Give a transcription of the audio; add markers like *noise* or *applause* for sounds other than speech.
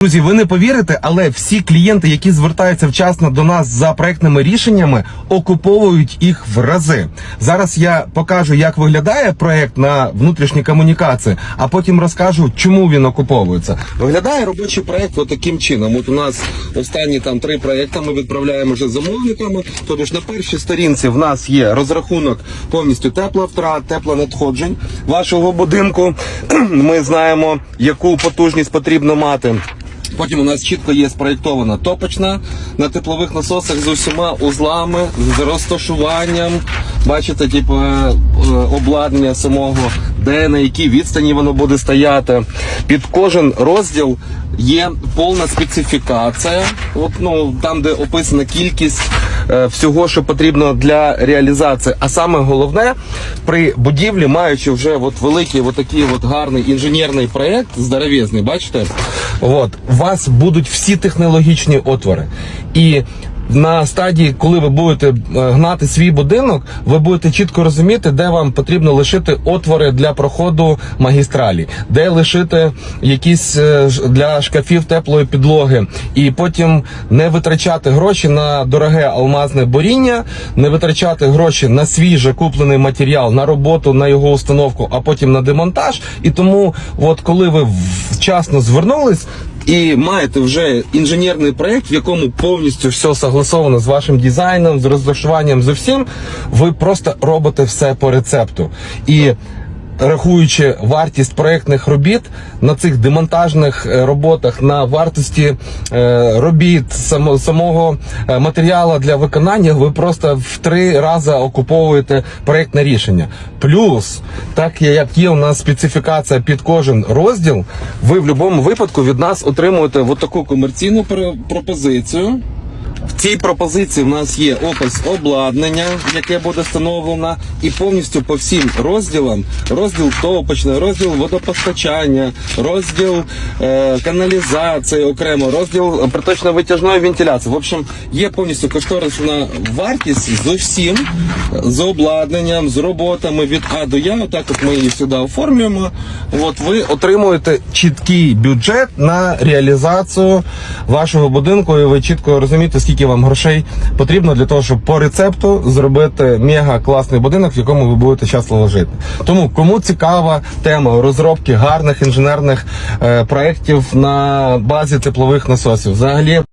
Друзі, ви не повірите, але всі клієнти, які звертаються вчасно до нас за проектними рішеннями, окуповують їх в рази. Зараз я покажу, як виглядає проект на внутрішній комунікації, а потім розкажу, чому він окуповується. Виглядає робочий проект отаким чином. От у нас останні там три проекти ми відправляємо вже замовниками. Тобто ж на першій сторінці в нас є розрахунок повністю тепловтрат, теплонадходжень вашого будинку. *clears throat* Ми знаємо, яку потужність потрібно мати. Потім у нас чітко є спроєктована топочна на теплових насосах з усіма узлами, з розташуванням. Бачите, типу е, е, обладнання самого, де на якій відстані воно буде стояти. Під кожен розділ є повна специфікація. От, ну, там, де описана кількість е, всього, що потрібно для реалізації. А саме головне, при будівлі, маючи вже от великий, от такий от гарний інженерний проєкт, здоровезний, бачите? От, у вас будуть всі технологічні отвори. І на стадії, коли ви будете е, гнати свій будинок, ви будете чітко розуміти, де вам потрібно лишити отвори для проходу магістралі, де лишити якісь е, для шкафів теплої підлоги, і потім не витрачати гроші на дороге алмазне боріння, не витрачати гроші на свіже куплений матеріал, на роботу, на його установку, а потім на демонтаж. І тому, от коли ви вчасно звернулись. І маєте вже інженерний проект, в якому повністю все согласовано з вашим дизайном, з розташуванням, з усім, ви просто робите все по рецепту. І рахуючи вартість проектних робіт на цих демонтажних е, роботах, на вартості е, робіт самого е, матеріалу для виконання, ви просто в три рази окуповуєте проектне рішення. Плюс, так як є у нас специфікація під кожен розділ, ви в будь-якому випадку від нас отримуєте от таку комерційну пр- пропозицію. В цій пропозиції в нас є опис обладнання, яке буде встановлено, і повністю по всім розділам розділ топочний, розділ водопостачання, розділ е, каналізації окремо, розділ приточно-витяжної вентиляції. В общем, є повністю кошторисна вартість з усім, з обладнанням, з роботами від А до Я. Отак от ми її сюди оформлюємо. От ви отримуєте чіткий бюджет на реалізацію вашого будинку, і ви чітко розумієте, скільки вам грошей потрібно для того, щоб по рецепту зробити мега класний будинок, в якому ви будете щасливо жити. Тому кому цікава тема розробки гарних інженерних е, проєктів на базі теплових насосів, взагалі.